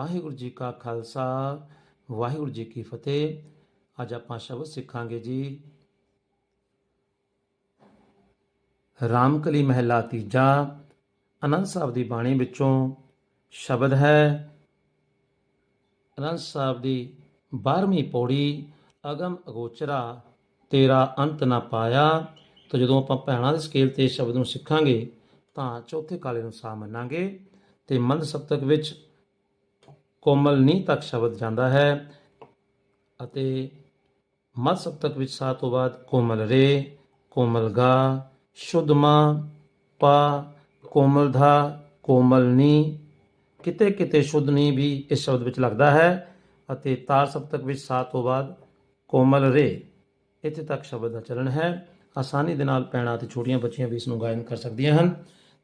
ਵਾਹਿਗੁਰੂ ਜੀ ਕਾ ਖਾਲਸਾ, ਵਾਹਿਗੁਰੂ ਜੀ ਕੀ ਫਤਿਹ। ਅੱਜ ਆਪਾਂ ਸ਼ਬਦ ਸਿੱਖਾਂਗੇ ਜੀ। ਰਾਮਕਲੀ ਮਹਿਲਾ ਤੀਜਾ, ਅਨੰਦ ਸਾਹਿਬ ਦੀ ਬਾਣੀ ਵਿੱਚੋਂ ਸ਼ਬਦ ਹੈ। ਅਨੰਦ ਸਾਹਿਬ ਦੀ 12ਵੀਂ ਪੌੜੀ, ਅਗਮ ਅਗੋਚਰਾ, ਤੇਰਾ ਅੰਤ ਨਾ ਪਾਇਆ। ਤਾਂ ਜਦੋਂ ਆਪਾਂ ਭੈਣਾਂ ਦੇ ਸਕੇਲ ਤੇ ਸ਼ਬਦ ਨੂੰ ਸਿੱਖਾਂਗੇ, ਤਾਂ ਚੌਥੇ ਕਾਲੇ ਨੂੰ ਸਾ ਮੰਨਾਂਗੇ। ਤੇ ਮੰਦ ਸਪਤਕ ਵਿੱਚ ਕੋਮਲ ਨੀ ਤੱਕ ਸ਼ਬਦ ਜਾਂਦਾ ਹੈ ਅਤੇ ਮਦ ਸਪਤਕ ਵਿੱਚ ਸਾ ਤੋਂ ਬਾਅਦ ਕੋਮਲ ਰੇ, ਕੋਮਲ ਗਾ, ਸ਼ੁੱਧ ਮਾਂ, ਪਾ, ਕੋਮਲ ਧਾ, ਕੋਮਲ ਨੀ, ਕਿਤੇ ਕਿਤੇ ਸ਼ੁੱਧ ਨੀ ਵੀ ਇਸ ਸ਼ਬਦ ਵਿੱਚ ਲੱਗਦਾ ਹੈ ਅਤੇ ਤਾਰ ਸਪਤਕ ਵਿੱਚ ਸਾ ਤੋਂ ਬਾਅਦ ਕੋਮਲ ਰੇ, ਇੱਥੇ ਤੱਕ ਸ਼ਬਦ ਦਾ ਚਲਣ ਹੈ। ਆਸਾਨੀ ਦੇ ਨਾਲ ਪੈਣਾ ਤੇ ਛੋਟੀਆਂ ਬੱਚੀਆਂ ਵੀ ਇਸ ਨੂੰ ਗਾਇਨ ਕਰ ਸਕਦੀਆਂ ਹਨ।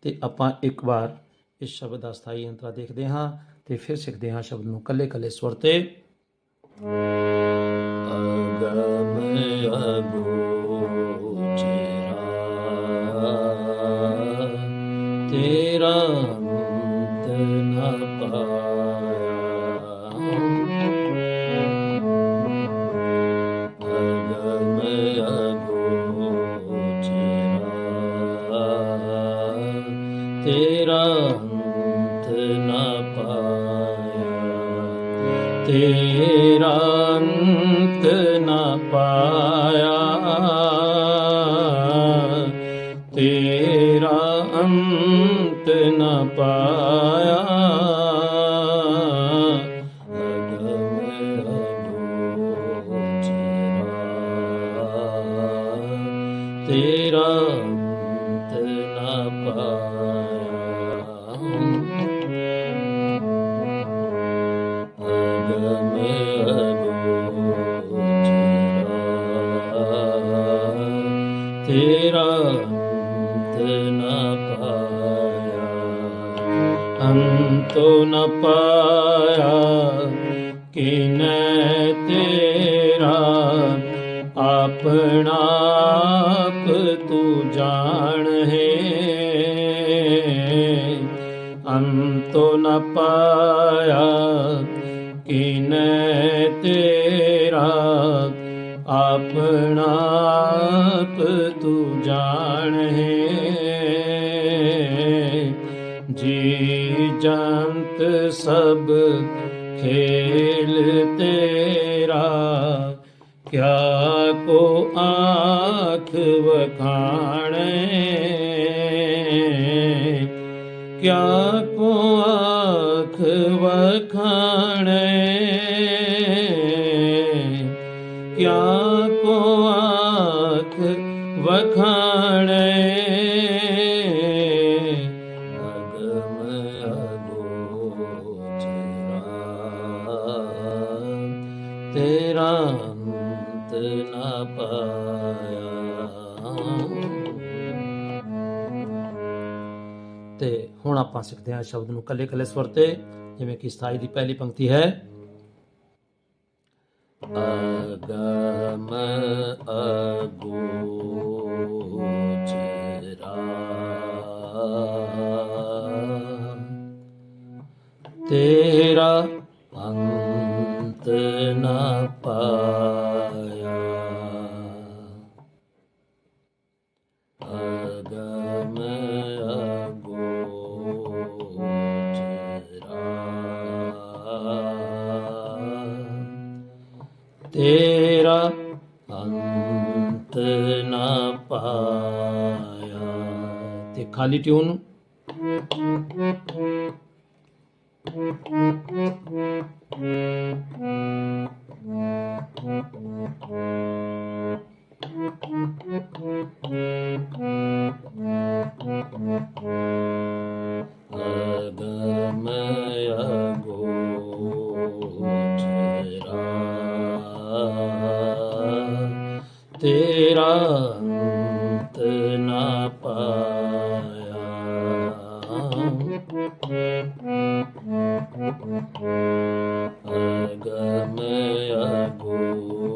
ਤੇ ਆਪਾਂ ਇੱਕ ਵਾਰ ਇਸ ਸ਼ਬਦ ਦਾ ਸਥਾਈ ਅੰਤਰਾ ਦੇਖਦੇ ਹਾਂ ਤੇ ਫਿਰ ਸਿੱਖਦੇ ਹਾਂ ਸ਼ਬਦ ਨੂੰ ਕੱਲੇ ਕੱਲੇ ਸਵਰ ਤੇ। ਅਗਮ ਅਗੋਚਰਾ ਤੇਰਾ ਅੰਤ ਨ ਪਾਇਆ ਤੇਰਾ ਅੰਤ ਨ ਪਾਇਆ। ਤੇਰਾ ਅੰਤ ਨ ਪਾਇਆ ਨ ਪਾਇਆ ਕਿਨੈ ਤੇਰਾ ਆਪਣਾ ਆਪ ਤੂੰ ਜਾਣ। ਜੀ ਜੰਤ ਸਭ ਖੇਲ ਤੇਰਾ, ਕਿਆ ਕੋ ਆਖ ਵਖਾਣੇ। ਕਿਆ ਕੋ ਵਖਾਣੇ ਕਿਆ ਕੋ ਆਖ ਵਖਾਣੇ। ਤੇਰਾ ਅੰਤ ਨ ਪਾਇਆ। ਤੇ ਹੁਣ ਆਪਾਂ ਸਿੱਖਦੇ ਹਾਂ ਸ਼ਬਦ ਨੂੰ ਕੱਲੇ ਕੱਲੇ ਸਵਰ ਤੇ। ਜਿਵੇਂ ਕਿ ਸਥਾਈ ਦੀ ਪਹਿਲੀ ਪੰਕਤੀ ਹੈ ਅਗਮ ਅਗੋਚਰਾ ਤੇਰਾ ਅੰਤ ਨ ਪਾਇਆ ਤੇਰਾ ਅੰਤ ਨ ਪਾਇਆ। ਤੇ ਖਾਲੀ ਟਿਊਨ? ਤੇਰਾ ਅੰਤ ਨ ਪਾਇਆ। ਅਗਮ ਅਗੋਚਰਾ।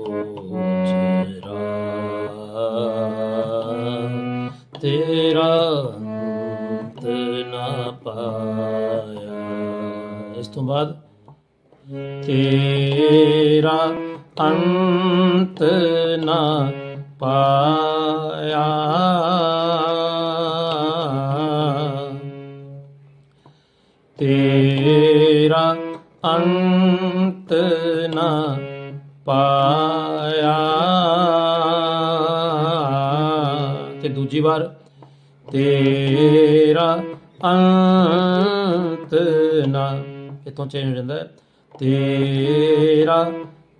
ਤੇਰਾ ਅੰਤ ਨ ਪਾਇਆ। ਇਸ ਤੋਂ ਬਾਅਦ ਤੇਰਾ ਅੰਤ ਨਾ ਪਾਇਆ। ਤੇਰਾ ਅੰਤ ਨਾ ਪਾਇਆ। ਤੇ ਦੂਜੀ ਵਾਰ, ਤੇਰਾ ਅੰਤ ਨਾ ਇਤੋਂ ਚੇਂਜ ਹੋ ਜਾਂਦਾ ਹੈ। ਤੇਰਾ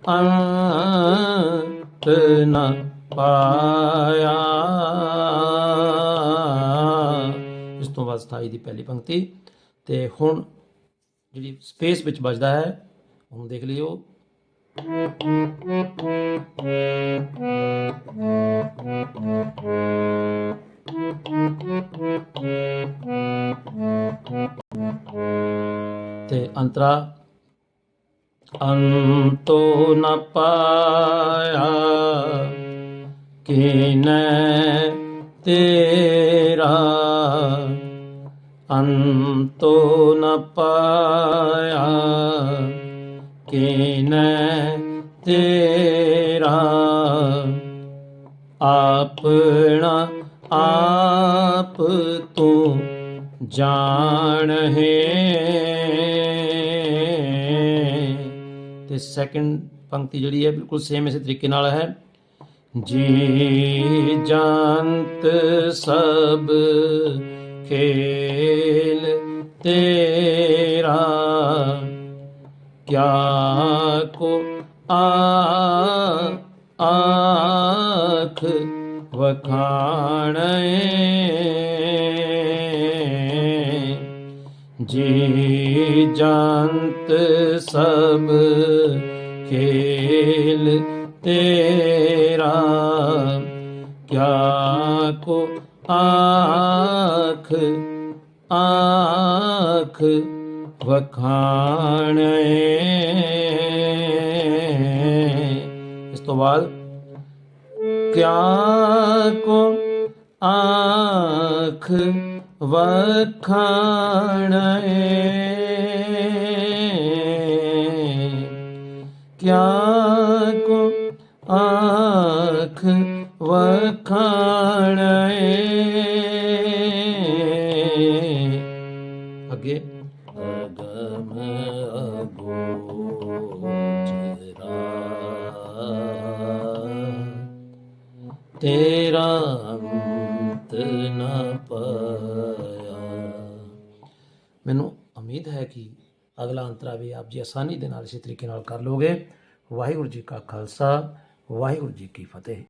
ਅੰਤ ਨਾ ਪਾਇਆ। ਇਸ ਤੋਂ ਬਾਅਦ 27 ਦੀ ਪਹਿਲੀ ਪੰਕਤੀ। ਤੇ ਹੁਣ ਜਿਹੜੀ ਸਪੇਸ ਵਿੱਚ ਵੱਜਦਾ ਹੈ, ਉਹਨੂੰ ਦੇਖ ਲਿਓ। ਤੇ ਅੰਤਰਾ ਅੰਤੋ ਨ ਪਾਇਆ ਕਿਨੈ ਤੇਰਾ। ਅੰਤੋ ਨ ਪਾਇਆ ਕਿਨੈ ਤੇਰਾ। ਆਪਣਾ ਆਪ ਤੂੰ ਜਾਣ ਹੈ ਤੇ ਸੈਕੰਡ ਪੰਕਤੀ ਜਿਹੜੀ ਹੈ ਬਿਲਕੁਲ ਸੇਮ ਇਸੇ ਤਰੀਕੇ ਨਾਲ ਹੈ। ਜੀ ਜੰਤ ਸਭ ਖੇਲ ਤੇਰਾ, ਕਿਆ ਕੋ ਆ, ਆਖ ਵਖਾਣੈ। ਜੀ ਜੰਤ ਸਭ ਖੇਲ ਤੇਰਾ, ਕਿਆ ਕੋ ਆਖ ਆਖ ਵਖਾਣੈ। ਇਸ ਤੋਂ ਬਾਅਦ, ਕਿਆ ਕੋ ਆਖ ਵਖਾਣੈ। ਕਿਆ ਕੋ ਆਖ ਵਖਾਣੈ। ਅੱਗੇ। ਅਗਮ ਅਗੋਚਰਾ। ਤੇਰਾ ਅੰਤ ਨ ਪਾਇਆ। ਮੈਨੂੰ ਉਮੀਦ ਹੈ ਕਿ ਅਗਲਾ ਅੰਤਰਾ ਵੀ ਆਪ ਜੀ ਆਸਾਨੀ ਦੇ ਨਾਲ ਇਸੇ ਤਰੀਕੇ ਨਾਲ ਕਰ ਲੋਗੇ। ਵਾਹਿਗੁਰੂ ਜੀ ਕਾ ਖਾਲਸਾ, ਵਾਹਿਗੁਰੂ ਜੀ ਕੀ ਫਤਿਹ।